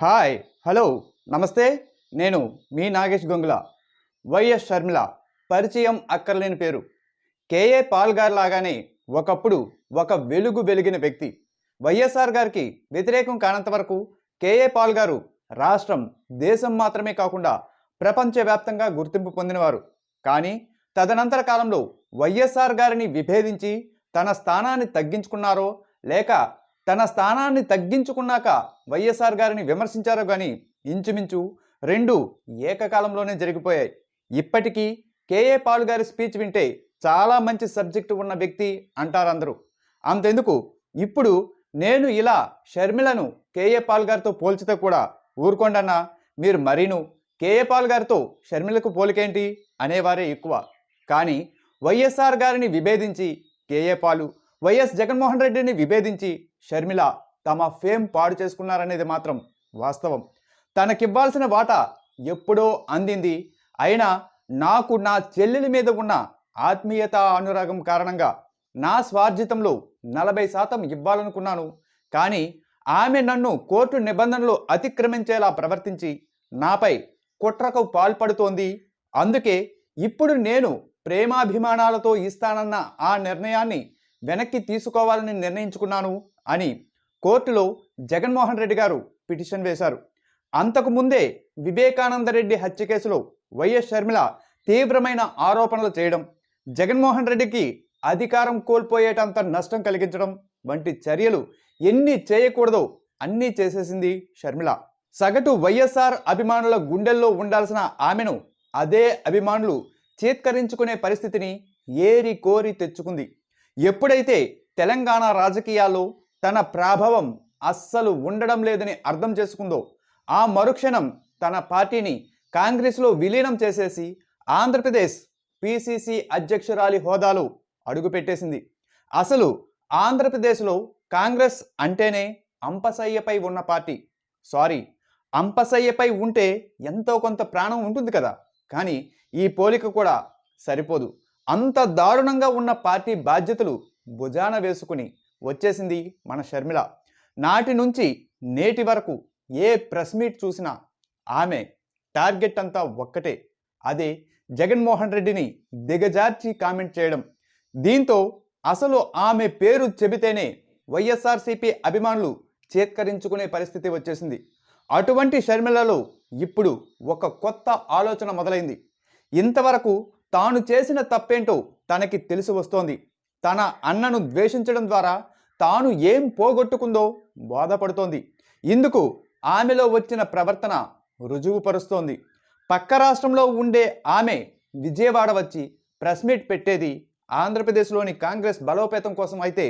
Hi hello నమస్తే. నేను మీ నాగేష్ గొంగుల. వైఎస్ షర్మిల పరిచయం అక్కర్లేని పేరు. కేఏ పాల్ గారు లాగానే ఒకప్పుడు ఒక వెలుగు వెలిగిన వ్యక్తి. వైఎస్ఆర్ గారికి వ్యతిరేకం కానంత వరకు కేఏ పాల్ గారు రాష్ట్రం దేశం మాత్రమే కాకుండా ప్రపంచవ్యాప్తంగా గుర్తింపు పొందినవారు. కానీ తదనంతర కాలంలో వైఎస్ఆర్ గారిని విభేదించి తన స్థానాన్ని తగ్గించుకున్నారో లేక తన స్థానాన్ని తగ్గించుకున్నాక వైఎస్ఆర్ గారిని విమర్శించారో కానీ ఇంచుమించు రెండు ఏకకాలంలోనే జరిగిపోయాయి. ఇప్పటికీ కేఏ పాల్ గారి స్పీచ్ వింటే చాలా మంచి సబ్జెక్టు ఉన్న వ్యక్తి అంటారు అందరూ అంతెందుకు? ఇప్పుడు నేను ఇలా షర్మిలను కేఏ పాల్ గారితో పోల్చితే కూడా ఊరుకోండన్నా మీరు మరీను కేఏ పాల్ గారితో షర్మిలకు పోలికేంటి అనేవారే ఎక్కువ. కానీ వైఎస్ఆర్ గారిని విభేదించి K A Paul YS Jaganmohan రెడ్డిని విభేదించి షర్మిల తమ ఫేమ్ పాడు చేసుకున్నారనేది మాత్రం వాస్తవం. తనకివ్వాల్సిన వాటా ఎప్పుడో అందింది. అయినా నాకు నా చెల్లెలి మీద ఉన్న ఆత్మీయత అనురాగం కారణంగా నా స్వార్జితంలో నలభై శాతం ఇవ్వాలనుకున్నాను. కానీ ఆమె నన్ను కోర్టు నిబంధనలు అతిక్రమించేలా ప్రవర్తించి నాపై కుట్రకు పాల్పడుతోంది. అందుకే ఇప్పుడు నేను ప్రేమాభిమానాలతో ఇస్తానన్న ఆ నిర్ణయాన్ని వెనక్కి తీసుకోవాలని నిర్ణయించుకున్నాను. అని కోర్టులో జగన్మోహన్ రెడ్డి గారు పిటిషన్ వేశారు. అంతకు ముందే హత్య కేసులో వైఎస్ షర్మిల తీవ్రమైన ఆరోపణలు చేయడం జగన్మోహన్ రెడ్డికి అధికారం కోల్పోయేటంత నష్టం కలిగించడం వంటి చర్యలు ఎన్ని చేయకూడదో అన్నీ చేసేసింది షర్మిల. సగటు వైఎస్ఆర్ అభిమానుల గుండెల్లో ఉండాల్సిన ఆమెను అదే అభిమానులు చేత్కరించుకునే పరిస్థితిని ఏరి కోరి తెచ్చుకుంది. ఎప్పుడైతే తెలంగాణ రాజకీయాల్లో తన ప్రాభవం అస్సలు ఉండడం లేదని అర్థం చేసుకుందో ఆ మరుక్షణం తన పార్టీని కాంగ్రెస్లో విలీనం చేసేసి ఆంధ్రప్రదేశ్ పిసిసి అధ్యక్షురాలి హోదాలో అడుగుపెట్టేసింది. అసలు ఆంధ్రప్రదేశ్లో కాంగ్రెస్ అంటేనే అంపసయ్యపై ఉన్న పార్టీ. సారీ అంపసయ్యపై ఉంటే ఎంతో కొంత ప్రాణం ఉంటుంది కదా. కానీ ఈ పోలిక కూడా సరిపోదు. అంత దారుణంగా ఉన్న పార్టీ బాధ్యతలు భుజాన వేసుకుని వచ్చేసింది మన షర్మిల. నాటి నుంచి నేటి వరకు ఏ ప్రెస్ మీట్ చూసినా ఆమె టార్గెట్ అంతా ఒక్కటే. అదే జగన్మోహన్ రెడ్డిని దిగజార్చి కామెంట్ చేయడం. దీంతో అసలు ఆమె పేరు చెబితేనే వైఎస్ఆర్సీపీ అభిమానులు చేత్కరించుకునే పరిస్థితి వచ్చేసింది. అటువంటి షర్మిలలో ఇప్పుడు ఒక కొత్త ఆలోచన మొదలైంది. ఇంతవరకు తాను చేసిన తప్పేంటో తనకి తెలిసి వస్తోంది. తన అన్నను ద్వేషించడం ద్వారా తాను ఏం పోగొట్టుకుందో బాధపడుతోంది. ఇందుకు ఆమెలో వచ్చిన ప్రవర్తన రుజువుపరుస్తోంది పక్క రాష్ట్రంలో ఉండే ఆమె విజయవాడ వచ్చి ప్రెస్ మీట్ పెట్టేది ఆంధ్రప్రదేశ్లోని కాంగ్రెస్ బలోపేతం కోసం అయితే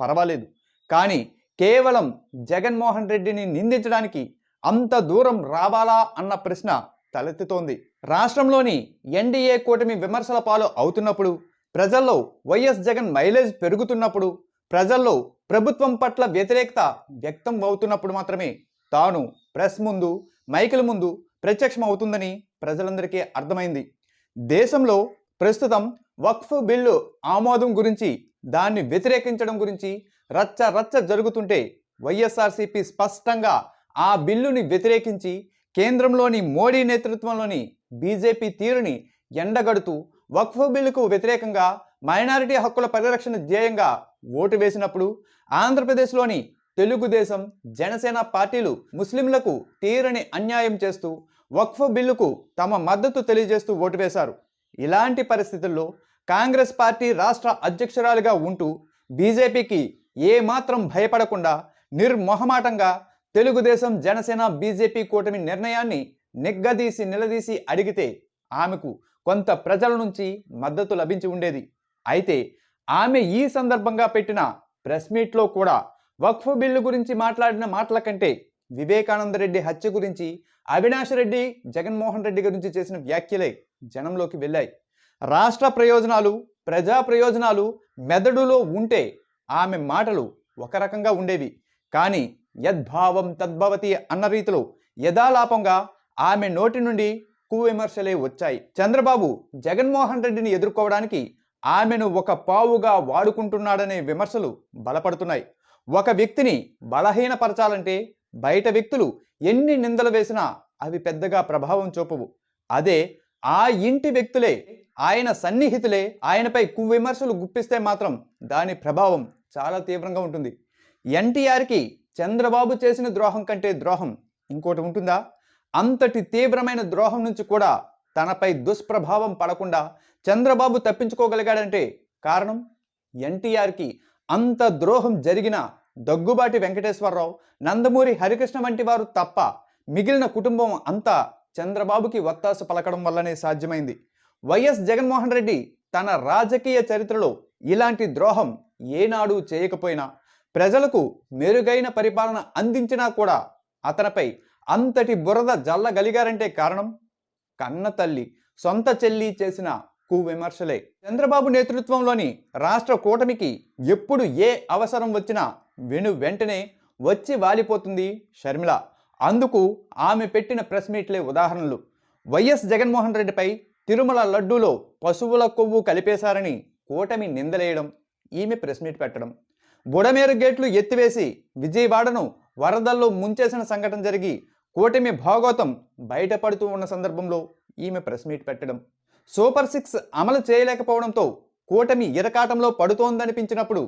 పర్వాలేదు. కానీ కేవలం జగన్మోహన్ రెడ్డిని నిందించడానికి అంత దూరం రావాలా అన్న ప్రశ్న తలెత్తుతోంది. రాష్ట్రంలోని ఎన్డీఏ కూటమి విమర్శల పాలు అవుతున్నప్పుడు ప్రజల్లో వైఎస్ జగన్ మైలేజ్ పెరుగుతున్నప్పుడు ప్రజల్లో ప్రభుత్వం పట్ల వ్యతిరేకత వ్యక్తం అవుతున్నప్పుడు మాత్రమే తాను ప్రెస్ ముందు మైకుల ముందు ప్రత్యక్షం అవుతుందని ప్రజలందరికీ అర్థమైంది. దేశంలో ప్రస్తుతం వక్ఫ్ బిల్లు ఆమోదం గురించి దాన్ని వ్యతిరేకించడం గురించి రచ్చ రచ్చ జరుగుతుంటే వైఎస్ఆర్సీపీ స్పష్టంగా ఆ బిల్లుని వ్యతిరేకించి కేంద్రంలోని మోడీ నేతృత్వంలోని బీజేపీ తీరుని ఎండగడుతూ వక్ఫ్ బిల్లుకు వ్యతిరేకంగా మైనారిటీ హక్కుల పరిరక్షణ ధ్యేయంగా ఓటు వేసినప్పుడు ఆంధ్రప్రదేశ్లోని తెలుగుదేశం జనసేన పార్టీలు ముస్లింలకు తీరని అన్యాయం చేస్తూ వక్ఫ్ బిల్లుకు తమ మద్దతు తెలియజేస్తూ ఓటు వేశారు. ఇలాంటి పరిస్థితుల్లో కాంగ్రెస్ పార్టీ రాష్ట్ర అధ్యక్షురాలుగా ఉంటూ బీజేపీకి ఏమాత్రం భయపడకుండా నిర్మొహమాటంగా తెలుగుదేశం జనసేన బీజేపీ కూటమి నిర్ణయాన్ని నిగ్గదీసి నిలదీసి అడిగితే ఆమెకు కొంత ప్రజల నుంచి మద్దతు లభించి ఉండేది. అయితే ఆమె ఈ సందర్భంగా పెట్టిన ప్రెస్ మీట్లో కూడా వక్ఫ్ బిల్లు గురించి మాట్లాడిన మాటల కంటే వివేకానంద రెడ్డి హత్య గురించి అవినాష్ రెడ్డి జగన్మోహన్ రెడ్డి గురించి చేసిన వ్యాఖ్యలే జనంలోకి వెళ్ళాయి. రాష్ట్ర ప్రయోజనాలు ప్రజా ప్రయోజనాలు మెదడులో ఉంటే ఆమె మాటలు ఒక రకంగా ఉండేవి. కానీ యద్భావం తద్భవతి అన్న రీతిలో యథాలాపంగా ఆమె నోటి నుండి కువిమర్శలే వచ్చాయి. చంద్రబాబు జగన్మోహన్ రెడ్డిని ఎదుర్కోవడానికి ఆమెను ఒక పావుగా వాడుకుంటున్నాడనే విమర్శలు బలపడుతున్నాయి. ఒక వ్యక్తిని బలహీనపరచాలంటే బయట వ్యక్తులు ఎన్ని నిందలు వేసినా అవి పెద్దగా ప్రభావం చూపవు. అదే ఆ ఇంటి వ్యక్తులే ఆయన సన్నిహితులే ఆయనపై కువిమర్శలు గుప్పిస్తే మాత్రం దాని ప్రభావం చాలా తీవ్రంగా ఉంటుంది. ఎన్టీఆర్కి చంద్రబాబు చేసిన ద్రోహం కంటే ద్రోహం ఇంకోటి ఉంటుందా? అంతటి తీవ్రమైన ద్రోహం నుంచి కూడా తనపై దుష్ప్రభావం పడకుండా చంద్రబాబు తప్పించుకోగలిగాడంటే కారణం ఎన్టీఆర్కి అంత ద్రోహం జరిగిన దగ్గుబాటి వెంకటేశ్వరరావు నందమూరి హరికృష్ణ వంటి వారు తప్ప మిగిలిన కుటుంబం అంతా చంద్రబాబుకి వత్తాసు పలకడం వల్లనే సాధ్యమైంది. వైఎస్ జగన్మోహన్ రెడ్డి తన రాజకీయ చరిత్రలో ఇలాంటి ద్రోహం ఏనాడు చేయకపోయినా ప్రజలకు మెరుగైన పరిపాలన అందించినా కూడా అతనిపై అంతటి బురద జల్లగలిగారంటే కారణం? కన్న తల్లి. సొంత చెల్లి చేసిన కువిమర్శలే. చంద్రబాబు నేతృత్వంలోని రాష్ట్ర కూటమికి ఎప్పుడు ఏ అవసరం వచ్చినా వెను వెంటనే వచ్చి వాలిపోతుంది షర్మిల. అందుకు ఆమె పెట్టిన ప్రెస్ మీట్లే ఉదాహరణలు. వైఎస్ జగన్మోహన్ రెడ్డిపై తిరుమల లడ్డూలో పశువుల కొవ్వు కలిపేశారని కూటమి నిందలేయడం ఈమె ప్రెస్ మీట్ పెట్టడం. బుడమేరు గేట్లు ఎత్తివేసి విజయవాడను వరదల్లో ముంచేసిన సంఘటన జరిగి కూటమి భాగోతం బయటపడుతూ ఉన్న సందర్భంలో ఈమె ప్రెస్ మీట్ పెట్టడం. సూపర్ సిక్స్ అమలు చేయలేకపోవడంతో కూటమి ఇరకాటంలో పడుతోందనిపించినప్పుడు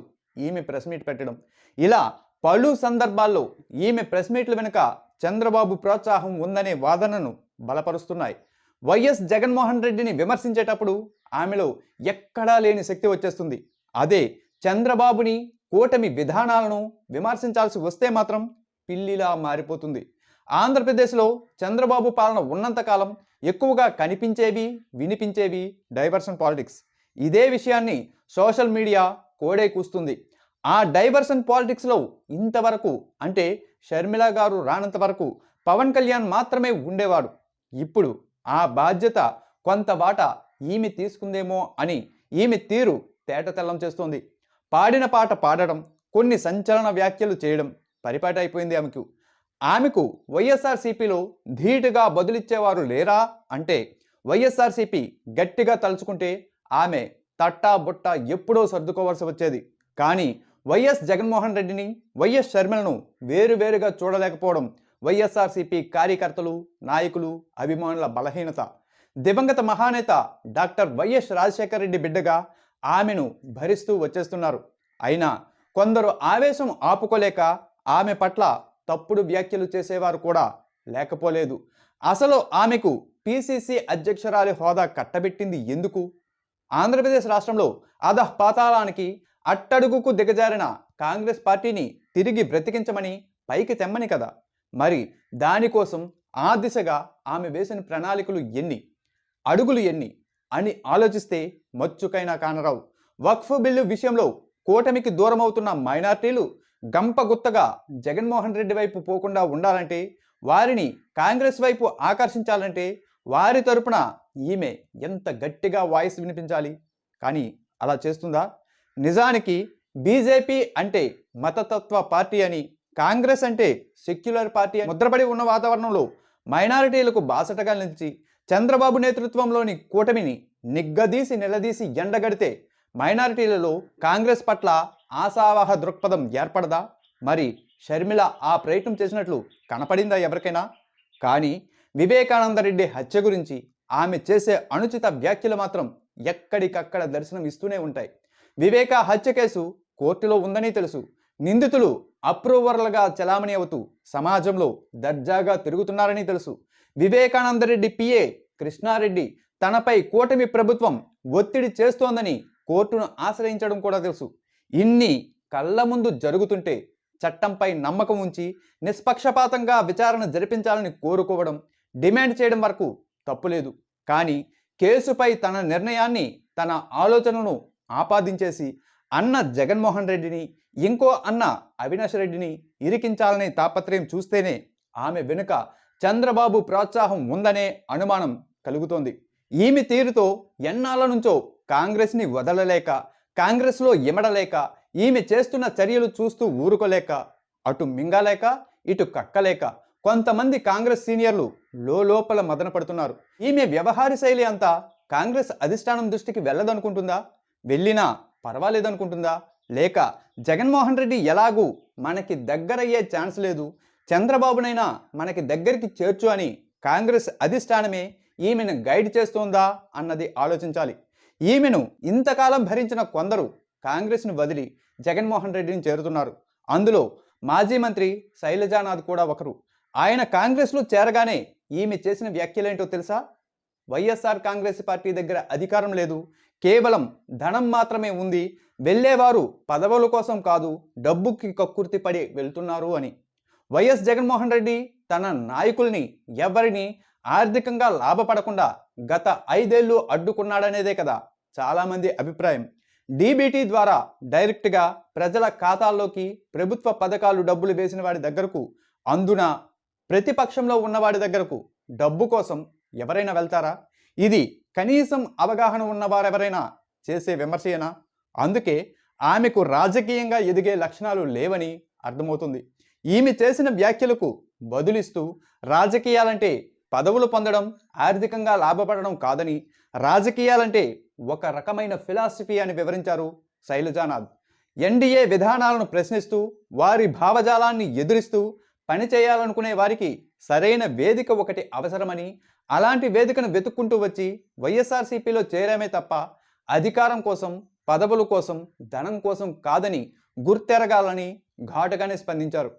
ఈమె ప్రెస్ మీట్ పెట్టడం. ఇలా పలు సందర్భాల్లో ఈమె ప్రెస్ మీట్ల వెనుక చంద్రబాబు ప్రోత్సాహం ఉందనే వాదనను బలపరుస్తున్నాయి. వైఎస్ జగన్మోహన్ రెడ్డిని విమర్శించేటప్పుడు ఆమెలో ఎక్కడా లేని శక్తి వచ్చేస్తుంది. అదే చంద్రబాబుని కూటమి విధానాలను విమర్శించాల్సి వస్తే మాత్రం పిల్లిలా మారిపోతుంది. ఆంధ్రప్రదేశ్లో చంద్రబాబు పాలన ఉన్నంతకాలం ఎక్కువగా కనిపించేవి వినిపించేవి డైవర్షన్ పాలిటిక్స్. ఇదే విషయాన్ని సోషల్ మీడియా కోడే కూస్తుంది. ఆ డైవర్షన్ పాలిటిక్స్లో ఇంతవరకు అంటే షర్మిల గారు రానంత వరకు పవన్ కళ్యాణ్ మాత్రమే ఉండేవాడు. ఇప్పుడు ఆ బాధ్యత కొంత బాట ఈమె తీసుకుందేమో అని ఈమె తీరు తేటతెల్లం చేస్తోంది. పాడిన పాట పాడడం కొన్ని సంచలన వ్యాఖ్యలు చేయడం పరిపాటి అయిపోయింది ఆమెకు. ఆమెకు వైఎస్ఆర్సీపీలో ధీటుగా బదులిచ్చేవారు లేరా అంటే వైఎస్ఆర్సీపీ గట్టిగా తలుచుకుంటే ఆమె తట్టా బుట్ట ఎప్పుడో సర్దుకోవాల్సి వచ్చేది. కానీ వైఎస్ జగన్మోహన్ రెడ్డిని వైఎస్ షర్మిలను వేరువేరుగా చూడలేకపోవడం వైఎస్ఆర్సీపీ కార్యకర్తలు నాయకులు అభిమానుల బలహీనత. దివంగత మహానేత డాక్టర్ వైఎస్ రాజశేఖర రెడ్డి బిడ్డగా ఆమెను భరిస్తూ వచ్చేస్తున్నారు. అయినా కొందరు ఆవేశం ఆపుకోలేక ఆమె పట్ల తప్పుడు వ్యాఖ్యలు చేసేవారు కూడా లేకపోలేదు. అసలు ఆమెకు పిసిసి అధ్యక్షురాలి హోదా కట్టబెట్టింది ఎందుకు? ఆంధ్రప్రదేశ్ రాష్ట్రంలో అధ పాతాళానికి అట్టడుగుకు దిగజారిన కాంగ్రెస్ పార్టీని తిరిగి బ్రతికించమని పైకి తెమ్మని కదా. మరి దానికోసం ఆ దిశగా ఆమె వేసిన ప్రణాళికలు ఎన్ని? అడుగులు ఎన్ని? అని ఆలోచిస్తే మచ్చుకైనా కానరావు. వక్ఫ్ బిల్లు విషయంలో కూటమికి దూరమవుతున్న మైనార్టీలు గంపగుత్తగా జగన్మోహన్ రెడ్డి వైపు పోకుండా ఉండాలంటే వారిని కాంగ్రెస్ వైపు ఆకర్షించాలంటే వారి తరపున ఈమె ఎంత గట్టిగా వాయిస్ వినిపించాలి? కానీ అలా చేస్తుందా? నిజానికి బీజేపీ అంటే మతతత్వ పార్టీ అని కాంగ్రెస్ అంటే సెక్యులర్ పార్టీ అని ముద్రపడి ఉన్న వాతావరణంలో మైనారిటీలకు బాసటగా నిలిచి చంద్రబాబు నేతృత్వంలోని కూటమిని నిగ్గదీసి నిలదీసి ఎండగడితే మైనారిటీలలో కాంగ్రెస్ పట్ల ఆశావహ దృక్పథం ఏర్పడదా? మరి షర్మిల ఆ ప్రయత్నం చేసినట్లు కనపడిందా ఎవరికైనా? కానీ వివేకానందరెడ్డి హత్య గురించి ఆమె చేసే అనుచిత వ్యాఖ్యలు మాత్రం ఎక్కడికక్కడ దర్శనం ఇస్తూనే ఉంటాయి. వివేక హత్య కేసు కోర్టులో ఉందని తెలుసు. నిందితులు అప్రూవర్లుగా చలామణి అవుతూ సమాజంలో దర్జాగా తిరుగుతున్నారని తెలుసు. వివేకానందరెడ్డి పిఏ కృష్ణారెడ్డి తనపై కూటమి ప్రభుత్వం ఒత్తిడి చేస్తోందని కోర్టును ఆశ్రయించడం కూడా తెలుసు. ఇన్ని కళ్ళ ముందు జరుగుతుంటే చట్టంపై నమ్మకం ఉంచి నిష్పక్షపాతంగా విచారణ జరిపించాలని కోరుకోవడం డిమాండ్ చేయడం వరకు తప్పులేదు. కానీ కేసుపై తన నిర్ణయాన్ని తన ఆలోచనను ఆపాదించేసి అన్న జగన్మోహన్ రెడ్డిని ఇంకో అన్న అవినాష్ రెడ్డిని ఇరికించాలనే తాపత్రయం చూస్తేనే ఆమె వెనుక చంద్రబాబు ప్రోత్సాహం ఉందనే అనుమానం కలుగుతోంది. ఈమె తీరుతో ఎన్నాళ్ళ నుంచో కాంగ్రెస్ని వదలలేక కాంగ్రెస్లో ఇమడలేక ఈమె చేస్తున్న చర్యలు చూస్తూ ఊరుకోలేక అటు మింగలేక ఇటు కక్కలేక కొంతమంది కాంగ్రెస్ సీనియర్లు లోపల మదన పడుతున్నారు ఈమె వ్యవహార శైలి అంతా కాంగ్రెస్ అధిష్టానం దృష్టికి వెళ్ళదనుకుంటుందా? వెళ్ళినా పర్వాలేదనుకుంటుందా? లేక జగన్మోహన్ రెడ్డి ఎలాగూ మనకి దగ్గరయ్యే ఛాన్స్ లేదు చంద్రబాబునైనా మనకి దగ్గరికి చేర్చు అని కాంగ్రెస్ అధిష్టానమే ఈమెను గైడ్ చేస్తోందా అన్నది ఆలోచించాలి. ఈమెను ఇంతకాలం భరించిన కొందరు కాంగ్రెస్ను వదిలి జగన్మోహన్ రెడ్డిని చేరుతున్నారు. అందులో మాజీ మంత్రి శైలజానాథ్ కూడా ఒకరు. ఆయన కాంగ్రెస్లో చేరగానే ఈమె చేసిన వ్యాఖ్యలేంటో తెలుసా? వైఎస్ఆర్ కాంగ్రెస్ పార్టీ దగ్గర అధికారం లేదు. కేవలం ధనం మాత్రమే ఉంది. వెళ్ళేవారు పదవుల కోసం కాదు డబ్బుకి కక్కుర్తి పడి వెళ్తున్నారు అని. వైఎస్ జగన్మోహన్ రెడ్డి తన నాయకుల్ని ఎవరిని ఆర్థికంగా లాభపడకుండా గత ఐదేళ్ళు అడ్డుకున్నాడనేదే కదా. చాలామంది అభిప్రాయం. డీబీటీ ద్వారా డైరెక్ట్గా ప్రజల ఖాతాల్లోకి ప్రభుత్వ పథకాలు డబ్బులు వేసిన వాడి దగ్గరకు అందున ప్రతిపక్షంలో ఉన్నవాడి దగ్గరకు డబ్బు కోసం ఎవరైనా వెళ్తారా? ఇది కనీసం అవగాహన ఉన్నవారెవరైనా చేసే విమర్శయేనా? అందుకే ఆమెకు రాజకీయంగా ఎదిగే లక్షణాలు లేవని అర్థమవుతుంది. ఈమె చేసిన వ్యాఖ్యలకు బదులిస్తూ రాజకీయాలంటే పదవులు పొందడం ఆర్థికంగా లాభపడడం కాదని రాజకీయాలంటే ఒక రకమైన ఫిలాసఫీ అని వివరించారు శైలజానాథ్. ఎన్డీఏ విధానాలను ప్రశ్నిస్తూ వారి భావజాలాన్ని ఎదురిస్తూ పనిచేయాలనుకునే వారికి సరైన వేదిక ఒకటి అవసరమని అలాంటి వేదికను వెతుక్కుంటూ వచ్చి వైఎస్ఆర్సీపీలో చేరామే తప్ప అధికారం కోసం పదవుల కోసం ధనం కోసం కాదని గుర్తెరగాలని ఘాటుగానే స్పందించారు.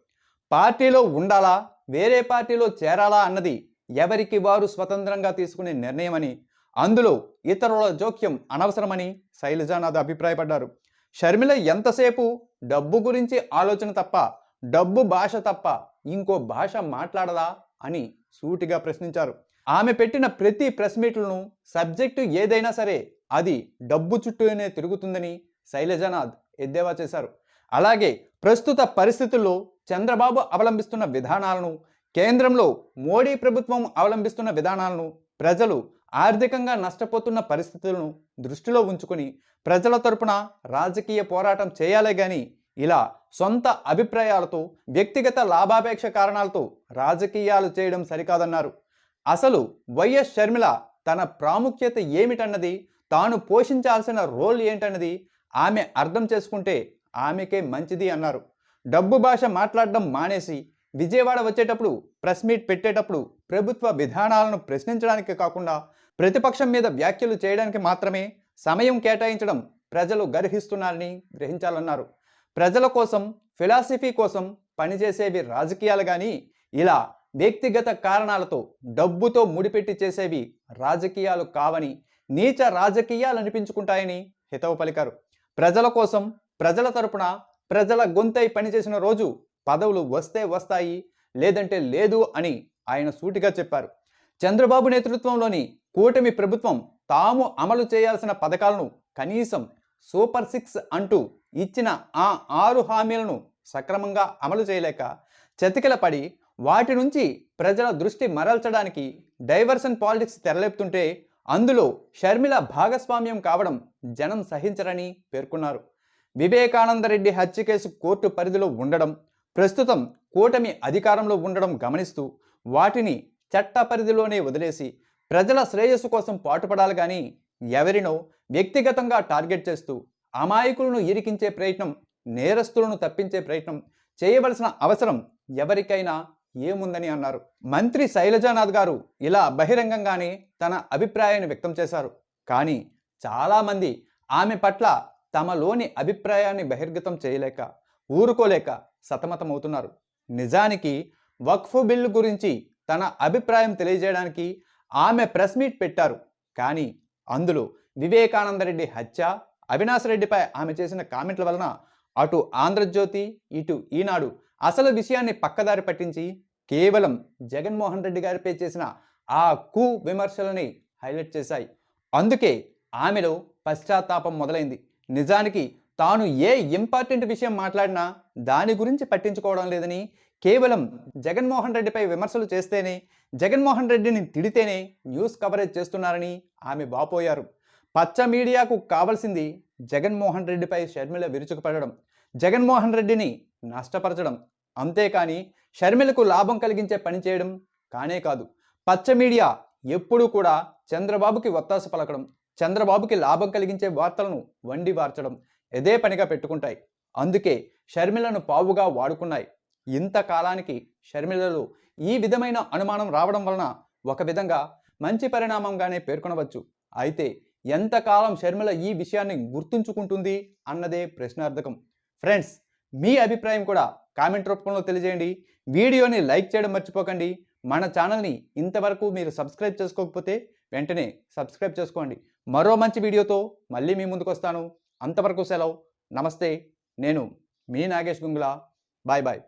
పార్టీలో ఉండాలా వేరే పార్టీలో చేరాలా అన్నది ఎవరికి వారు స్వతంత్రంగా తీసుకునే నిర్ణయమని అందులో ఇతరుల జోక్యం అనవసరమని శైలజానాథ్ అభిప్రాయపడ్డారు. షర్మిల ఎంతసేపు డబ్బు గురించి ఆలోచన తప్ప డబ్బు భాష తప్ప ఇంకో భాష మాట్లాడదా అని సూటిగా ప్రశ్నించారు. ఆమె పెట్టిన ప్రతి ప్రెస్ మీట్లను సబ్జెక్టు ఏదైనా సరే అది డబ్బు చుట్టూనే తిరుగుతుందని శైలజానాథ్ ఎద్దేవా చేశారు. అలాగే ప్రస్తుత పరిస్థితుల్లో చంద్రబాబు అవలంబిస్తున్న విధానాలను కేంద్రంలో మోడీ ప్రభుత్వం అవలంబిస్తున్న విధానాలను ప్రజలు ఆర్థికంగా నష్టపోతున్న పరిస్థితులను దృష్టిలో ఉంచుకొని ప్రజల తరపున రాజకీయ పోరాటం చేయాలే కానీ ఇలా సొంత అభిప్రాయాలతో వ్యక్తిగత లాభాపేక్ష కారణాలతో రాజకీయాలు చేయడం సరికాదన్నారు. అసలు వైఎస్ షర్మిల తన ప్రాముఖ్యత ఏమిటన్నది తాను పోషించాల్సిన రోల్ ఏంటన్నది ఆమె అర్థం చేసుకుంటే ఆమెకే మంచిది అన్నారు. డబ్బు భాష మాట్లాడడం మానేసి విజయవాడ వచ్చేటప్పుడు ప్రెస్ మీట్ పెట్టేటప్పుడు ప్రభుత్వ విధానాలను ప్రశ్నించడానికి కాకుండా ప్రతిపక్షం మీద వ్యాఖ్యలు చేయడానికి మాత్రమే సమయం కేటాయించడం ప్రజలు గర్హిస్తున్నారని గ్రహించాలన్నారు. ప్రజల కోసం ఫిలాసఫీ కోసం పనిచేసేవి రాజకీయాలు కానీ ఇలా వ్యక్తిగత కారణాలతో డబ్బుతో ముడిపెట్టి చేసేవి రాజకీయాలు కావని నీచ రాజకీయాలు అనిపించుకుంటాయని హితవు పలికారు. ప్రజల కోసం ప్రజల తరపున ప్రజల గొంతై పనిచేసిన రోజు పదవులు వస్తే వస్తాయి లేదంటే లేదు అని ఆయన సూటిగా చెప్పారు. చంద్రబాబు నేతృత్వంలోని కూటమి ప్రభుత్వం తాము అమలు చేయాల్సిన పథకాలను కనీసం సూపర్ సిక్స్ అంటూ ఇచ్చిన ఆ ఆరు హామీలను సక్రమంగా అమలు చేయలేక చతికిలపడి వాటి నుంచి ప్రజల దృష్టి మరల్చడానికి డైవర్షన్ పాలిటిక్స్ తెరలేపుతుంటే అందులో షర్మిల భాగస్వామ్యం కావడం జనం సహించరని పేర్కొన్నారు. వివేకానందరెడ్డి హత్య కేసు కోర్టు పరిధిలో ఉండడం ప్రస్తుతం కూటమి అధికారంలో ఉండడం గమనిస్తూ వాటిని చట్ట పరిధిలోనే వదిలేసి ప్రజల శ్రేయస్సు కోసం పాటుపడాలి కానీ ఎవరినో వ్యక్తిగతంగా టార్గెట్ చేస్తూ అమాయకులను ఇరికించే ప్రయత్నం నేరస్తులను తప్పించే ప్రయత్నం చేయవలసిన అవసరం ఎవరికైనా ఏముందని అన్నారు. మంత్రి శైలజానాథ్ గారు ఇలా బహిరంగంగానే తన అభిప్రాయాన్ని వ్యక్తం చేశారు. కానీ చాలామంది ఆమె పట్ల తమలోని అభిప్రాయాన్ని బహిర్గతం చేయలేక ఊరుకోలేక సతమతమవుతున్నారు. నిజానికి వక్ఫ్ బిల్లు గురించి తన అభిప్రాయం తెలియజేయడానికి ఆమె ప్రెస్ మీట్ పెట్టారు. కానీ అందులో వివేకానందరెడ్డి హత్య అవినాష్ రెడ్డిపై ఆమె చేసిన కామెంట్ల వలన అటు ఆంధ్రజ్యోతి ఇటు ఈనాడు అసలు విషయాన్ని పక్కదారి పట్టించి కేవలం జగన్మోహన్ రెడ్డి గారిపై చేసిన ఆ కు విమర్శలని హైలైట్ చేశాయి. అందుకే ఆమెలో పశ్చాత్తాపం మొదలైంది. నిజానికి తాను ఏ ఇంపార్టెంట్ విషయం మాట్లాడినా దాని గురించి పట్టించుకోవడం లేదని కేవలం జగన్మోహన్ రెడ్డిపై విమర్శలు చేస్తేనే జగన్మోహన్ రెడ్డిని తిడితేనే న్యూస్ కవరేజ్ చేస్తున్నారని ఆమె బాపోయారు పచ్చ మీడియాకు కావలసింది జగన్మోహన్ రెడ్డిపై షర్మిల విరుచుకుపడడం జగన్మోహన్ రెడ్డిని నష్టపరచడం. అంతేకాని షర్మిలకు లాభం కలిగించే పని చేయడం కానే కాదు. పచ్చ మీడియా ఎప్పుడూ కూడా చంద్రబాబుకి ఒత్తాస పలకడం చంద్రబాబుకి లాభం కలిగించే వార్తలను వండి వార్చడం ఇదే పనిగా పెట్టుకుంటాయి. అందుకే షర్మిలను పావుగా వాడుకున్నాయి. ఇంతకాలానికి షర్మిలలో ఈ విధమైన అనుమానం రావడం వలన ఒక విధంగా మంచి పరిణామంగానే పేర్కొనవచ్చు. అయితే ఎంతకాలం షర్మిల ఈ విషయాన్ని గుర్తుంచుకుంటుంది అన్నదే ప్రశ్నార్థకం. ఫ్రెండ్స్ మీ అభిప్రాయం కూడా కామెంట్ రూపంలో తెలియజేయండి. వీడియోని లైక్ చేయడం మర్చిపోకండి. మన ఛానల్ని ఇంతవరకు మీరు సబ్స్క్రైబ్ చేసుకోకపోతే వెంటనే సబ్స్క్రైబ్ చేసుకోండి. మరో మంచి వీడియోతో మళ్ళీ మీ ముందుకు వస్తాను. అంతవరకు సెలవు. నమస్తే. నేను మీ నాగేష్ గుంగుల. Bye bye.